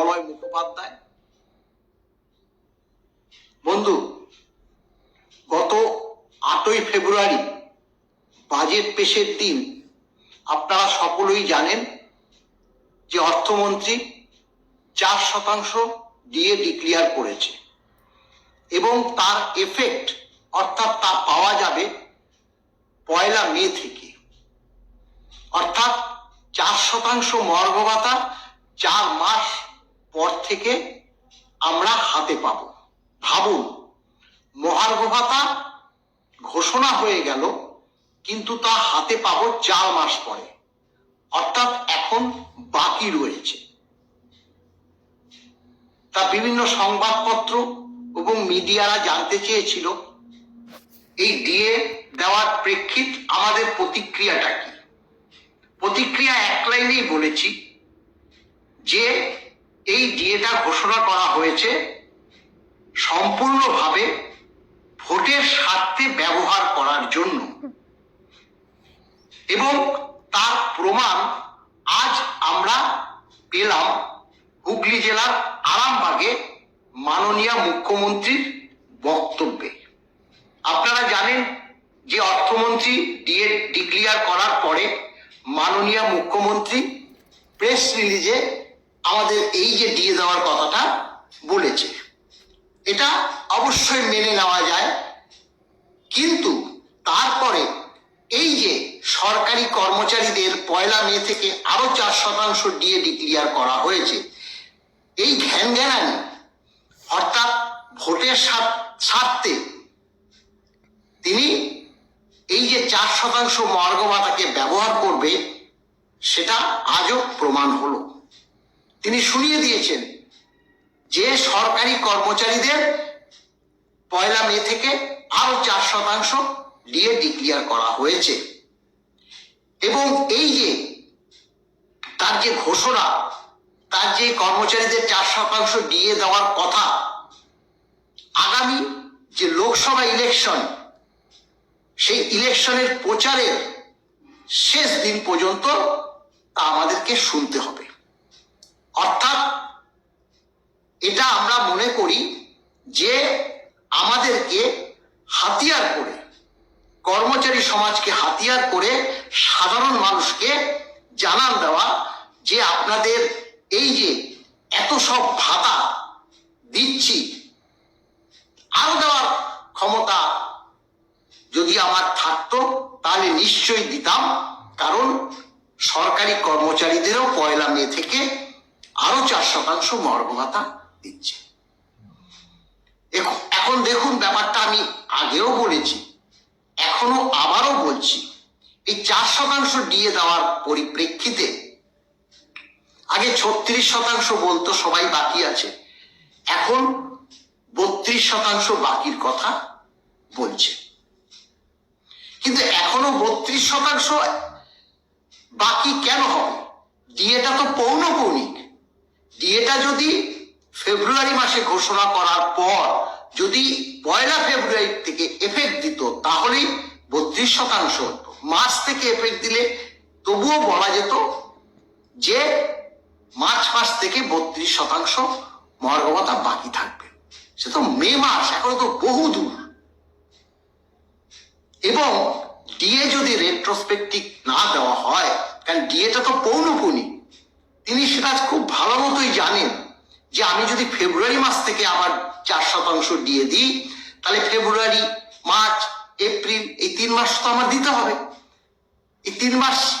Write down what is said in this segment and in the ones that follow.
মলয় মুখোপাধ্যায়। বন্ধু, গত আটই ফেব্রুয়ারি বাজেট পেশের দিন, আপনারা সকলেই জানেন যে অর্থমন্ত্রী চার শতাংশ দিয়ে ডিক্লিয়ার করেছে এবং তার এফেক্ট অর্থাৎ তা পাওয়া যাবে পয়লা মে থেকে। অর্থাৎ চার শতাংশ মর্গ ভাতা চার মাস পর থেকে আমরা হাতে পাব। ভাবুন, মহার্ঘ ভাতা ঘোষণা হয়ে গেল, কিন্তু তা হাতে পাবো চার মাস পরে। অর্থাৎ এখন বাকি রয়েছে। তা বিভিন্ন সংবাদপত্র এবং মিডিয়ারা জানতে চেয়েছিল, এই ডিএ দেওয়ার প্রেক্ষিত আমাদের প্রতিক্রিয়াটা কি? প্রতিক্রিয়া এক লাইনেই বলেছি যে এই ডিএটা ঘোষণা করা হয়েছে সম্পূর্ণভাবে ভোটের স্বার্থে ব্যবহার করার জন্য। এবং তার প্রমাণ আজ আমরা পেলাম হুগলি জেলার আরামবাগে মাননীয় মুখ্যমন্ত্রীর বক্তব্যে। আপনারা জানেন যে অর্থমন্ত্রী ডিএ ডিক্লিয়ার করার পরে মাননীয় মুখ্যমন্ত্রী প্রেস রিলিজে আমাদের এই যে ডিএ দেওয়ার কথাটা বলেছে। এটা অবশ্যই মেনে নেওয়া যায়। কিন্তু তারপরে এই যে সরকারি কর্মচারীদের পয়লা মে থেকে আরও চার শতাংশ ডিএ ডিক্লিয়ার করা হয়েছে, এই ঘ্যান ঘ্যানানি অর্থাৎ ভোটের স্বার্থে তিনি এই যে চার শতাংশ মর্গমাতাকে ব্যবহার করবে, সেটা আজও প্রমাণ হলো। তিনি শুনিয়ে দিয়েছেন যে সরকারি কর্মচারীদের পয়লা মে থেকে আরও চার শতাংশ ডিএ ডিক্লিয়ার করা হয়েছে। এবং এই যে তার যে ঘোষণা, তার যে কর্মচারীদের চার শতাংশ ডিএ দেওয়ার কথা, আগামী যে লোকসভা ইলেকশন, সেই ইলেকশনের প্রচারের শেষ দিন পর্যন্ত তা আমাদেরকে শুনতে হবে। অর্থাৎ এটা আমরা মনে করি যে আমাদেরকে হাতিয়ার করে, কর্মচারী সমাজকে হাতিয়ার করে সাধারণ মানুষকে জানান দেওয়া যে আপনাদের এই যে এত সব ভাতা দিচ্ছি, আরও দেওয়ার ক্ষমতা যদি আমার থাকতো, তাহলে নিশ্চয়ই দিতাম। কারণ সরকারি কর্মচারীদেরও পয়লা মে থেকে আরও চার শতাংশ মর্গ ভাতা দিচ্ছে এখন- দেখুন ব্যাপারটা আমি আগেও বলেছি, এখনও আবারও বলছি। এই চার শতাংশ ডিএ দেওয়ার পরিপ্রেক্ষিতে আগে ছত্রিশ শতাংশ বলতো সবাই বাকি আছে, এখন বত্রিশ শতাংশ বাকির কথা বলছে। কিন্তু এখনও বত্রিশ শতাংশ বাকি কেন হবে? ডিএটা তো পৌনপৌনিক ডিএটা যদি ফেব্রুয়ারি মাসে ঘোষণা করার পর যদি পয়লা ফেব্রুয়ারি থেকে এফেক্ট দিত, তাহলেই বত্রিশ শতাংশ হতো। মার্চ থেকে এফেক্ট দিলে তবুও বলা যেত যে মার্চ মাস থেকে বত্রিশ শতাংশ মর্গবতা বাকি থাকবে। সে তো মে মাস, এখন তো বহু দূর। এবং ডিএ যদি রেট্রোস্পেক্টিভ না দেওয়া হয় কারণ ডিএটা তো পৌনপুনি সেটা খুব ভালো মতোই জানেন যে আমি যদি ফেব্রুয়ারি মাস থেকে আমার চার শতাংশ দিয়ে দিই, তাহলে ফেব্রুয়ারি, মার্চ, এপ্রিল এই তিন মাস তো আমার দিতে হবে। এই তিন মাস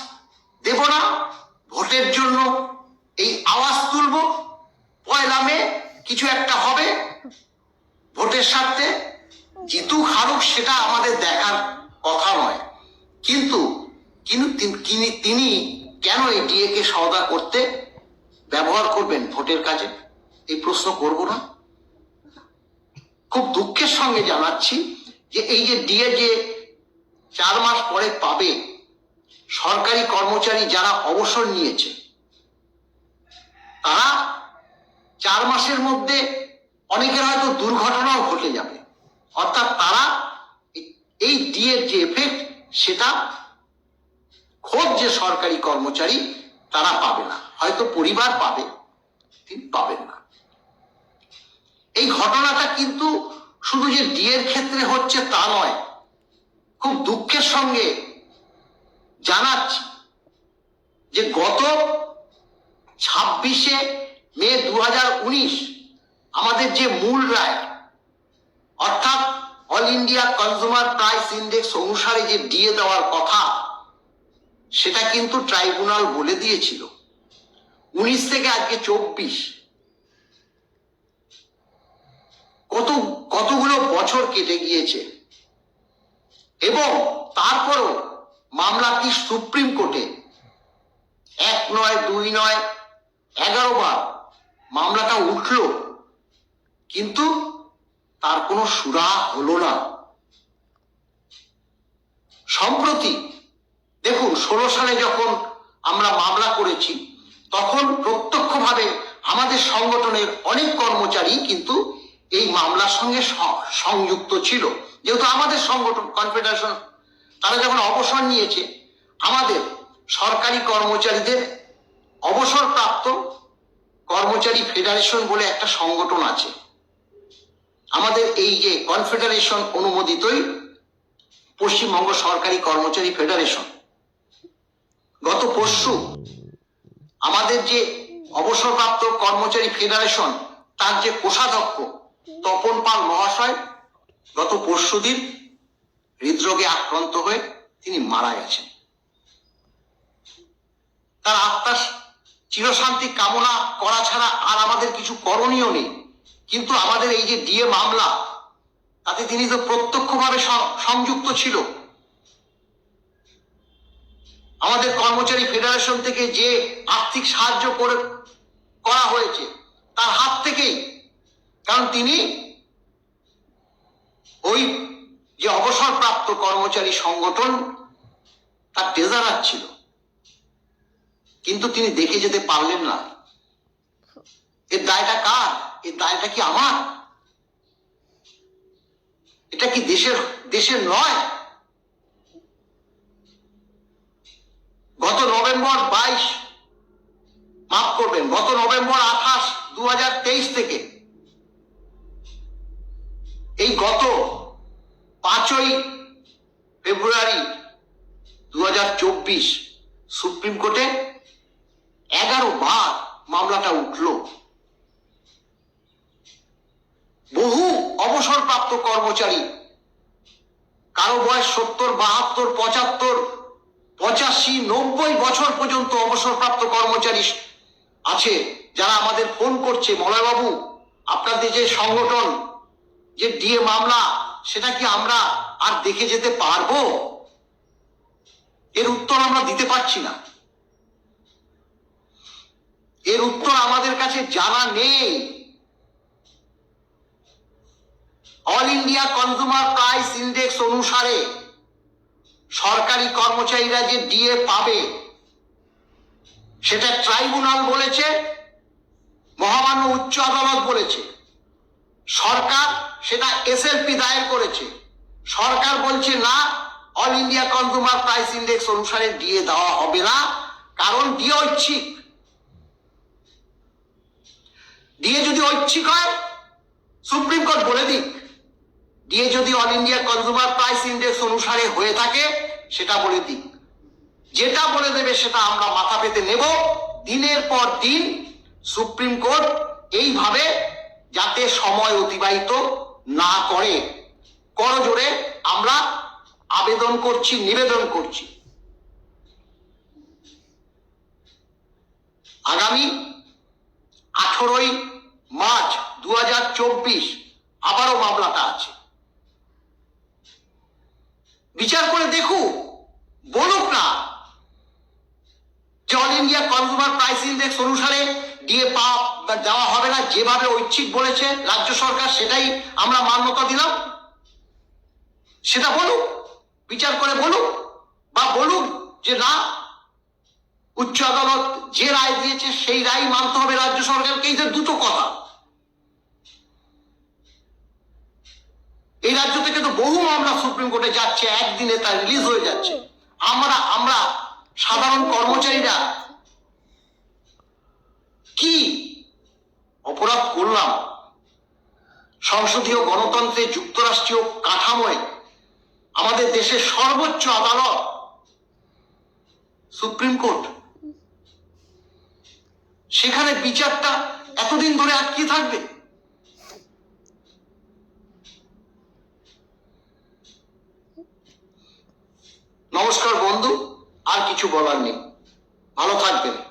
দেব না, ভোটের জন্য এই আওয়াজ তুলব, পয়লা মে কিছু একটা হবে ভোটের স্বার্থে, জিতুক হারুক সেটা আমাদের দেখার কথা নয়। কিন্তু কিন্তু তিনি- কেন এই ডিএ কে সওদা করতে ব্যবহার করবেন ভোটের কাজে? এই প্রশ্ন করব না। খুব দুঃখের সঙ্গে জানাচ্ছি যে এই যে ডিএ যে চার মাস পরে পাবে, সরকারি কর্মচারী যারা অবসর নিয়েছে, তারা চার মাসের মধ্যে অনেকের হয়তো দুর্ঘটনাও ঘটে যাবে। অর্থাৎ তারা এই- ডিএর যে এফেক্ট সেটা খোদ যে সরকারি কর্মচারী তারা পাবে না। হয়তো পরিবার পাবে তিনি পাবেন না। এই ঘটনাটা কিন্তু শুধু যে ডিএর ক্ষেত্রে হচ্ছে তা নয়, খুব দুঃখের সঙ্গে জানাচ্ছি যে গত ছাব্বিশে মে দু হাজার উনিশ আমাদের যে মূল রায়, অর্থাৎ all India consumer price index অনুসারে যে ডিএ দেওয়ার কথা সেটা কিন্তু ট্রাইব্যুনাল বলে দিয়েছিল। উনিশ থেকে আজকে চব্বিশ। কত, কতগুলো বছর কেটে গিয়েছে। এবং তারপরও মামলাটি সুপ্রিম কোর্টে? এক নয়, দুই নয়, এগারো বার মামলাটা উঠল। কিন্তু তার কোনো সুরা হলো না। সম্প্রতি ষোলো সালে যখন আমরা মামলা করেছি, তখন প্রত্যক্ষভাবে আমাদের সংগঠনের অনেক কর্মচারী কিন্তু এই মামলার সঙ্গে সংযুক্ত ছিল। যেহেতু আমাদের সংগঠন, কনফেডারেশন, তারা যখন অবসর নিয়েছে, আমাদের সরকারি কর্মচারীদের অবসরপ্রাপ্ত কর্মচারী ফেডারেশন বলে একটা সংগঠন আছে। আমাদের এই যে কনফেডারেশন অনুমোদিতই পশ্চিমবঙ্গ সরকারি কর্মচারী ফেডারেশন। গত পরশু আমাদের যে অবসরপ্রাপ্ত কর্মচারী ফেডারেশন, তার যে কোষাধ্যক্ষ তপন পাল মহাশয় গত পরশুদিন হৃদরোগে আক্রান্ত হয়ে তিনি মারা গেছেন। তার আত্মার চিরশান্তি কামনা করা ছাড়া আর আমাদের কিছু করণীয় নেই। কিন্তু আমাদের এই যে ডিএ মামলা, তাতে তিনি তো প্রত্যক্ষভাবে সংযুক্ত ছিল। আমাদের কর্মচারী ফেডারেশন থেকে যে আর্থিক সাহায্য করে করা হয়েছে, তার হাত থেকেই। কারণ তিনি ওই যে অবসরপ্রাপ্ত কর্মচারী সংগঠন, তার ট্রেজারার ছিল। কিন্তু তিনি দেখে যেতে পারলেন না। এর দায়টা কার? এর দায়টা কি আমার? এটা কি দেশের দেশের নয়? গত নভেম্বর বাইশ, মাফ করবেন, গত নভেম্বর আঠাশ দু থেকে। এই গত পাঁচই ফেব্রুয়ারি দু হাজার চব্বিশ সুপ্রিম কোর্টে এগারো বার মামলাটা উঠল। বহু অবসরপ্রাপ্ত কর্মচারী, কারও বয়স সত্তর, বাহাত্তর, পঁচাত্তর পঁচাশি, নব্বই বছর পর্যন্ত অবসরপ্রাপ্ত কর্মচারী আছে যারা আমাদের ফোন করছে। মলয়বাবু, আপনাদের যে সংগঠন, যে ডিএ মামলা, সেটা কি আমরা আর দেখে যেতে পারব? এর উত্তর আমরা দিতে পারছি না। এর উত্তর আমাদের কাছে জানা নেই। All India consumer price index অনুসারে সরকারি কর্মচারীরা যে ডিএ পাবে, সেটা ট্রাইব্যুনাল বলেছে, মহামান্য উচ্চ আদালত বলেছে। সরকার সেটা এসএলপি দায়ের করেছে। সরকার বলছে, না all India consumer price index অনুসারে ডিএ দেওয়া হবে না, কারণ ডিএ ঐচ্ছিক। ডিএ যদি ঐচ্ছিক হয়, সুপ্রিম কোর্ট বলে দিক। ডিএ যদি all India consumer price index অনুসারে হয়ে থাকে, সেটা বলে দিক যেটা বলে দেবে সেটা আমরা মাথা পেতে নেব। দিনের পর দিন সুপ্রিম কোর্ট এইভাবে যাতে সময় অতিবাহিত না করে। করজোরে আমরা আবেদন করছি, নিবেদন করছি। আগামী আঠেরোই মার্চ দু হাজার চব্বিশ আবারও মামলাটা আছে। বিচার করে দেখুক বলুক না। যে all India consumer price index অনুসারে পাওয়া বা দেওয়া হবে না, যেভাবে ঐচ্ছিক বলেছে রাজ্য সরকার, সেটাই আমরা মান্যতা দিলাম। সেটা বলুক, বিচার করে বলুক, বা বলুক যে না, উচ্চ আদালত যে রায় দিয়েছে, সেই রায় মানতে হবে রাজ্য সরকারকে। এই যে দুটো কথা এই রাজ্য থেকে তো বহু মামলা সুপ্রিম কোর্টে যাচ্ছে, একদিনে তা রিলিজ হয়ে যাচ্ছে। আমরা আমরা সাধারণ কর্মচারীরা কি অপরাধ করলাম? সংসদীয় গণতন্ত্রে যুক্তরাষ্ট্রীয় কাঠামোয় আমাদের দেশের সর্বোচ্চ আদালত, সুপ্রিম কোর্ট। সেখানে বিচারটা এতদিন ধরে আটকে থাকবে। নমস্কার বন্ধু আর কিছু বলার নেই। ভালো থাকবেন।